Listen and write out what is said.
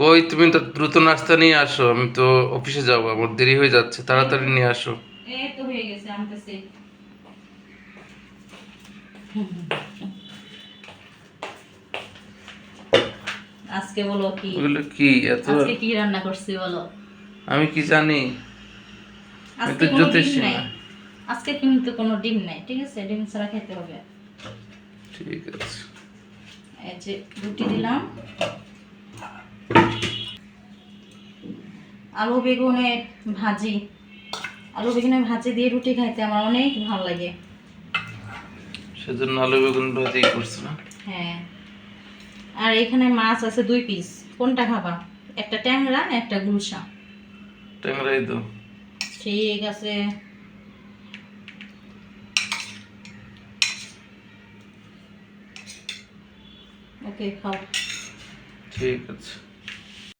কই তুমি তো দ্রুত নাস্তা নিয়ে আসো আমি তো অফিসে যাব আমার দেরি হয়ে যাচ্ছে তাড়াতাড়ি নিয়ে আসো। এই তো হয়ে গেছে আনতেছি। আজকে বলো কি? ওগুলো কি? এত আজকে কি রান্না করছি বলো? আমি কি জানি? আমি তো আজকে কোনো জ্যোতিষী না। আজকে কিন্তু কোনো ডিম নাই ঠিক আছে? ডিম ছাড়া খেতে হবে। ঠিক আছে। এই যে রুটি দিলাম। আলু বেগুনের ভাজি। আলু বেগুনের ভাজি দিয়ে রুটি খাইতে আমার অনেক ভালো লাগে। সেজন্য আলু বেগুন ভাজি করছি না। হ্যাঁ। আর এখানে মাছ আছে দুই পিস কোনটা খাবা? একটা ট্যাংরা একটা গুলশা। ট্যাংরাই তো। ঠিক আছে। ওকে খাও। ঠিক আছে।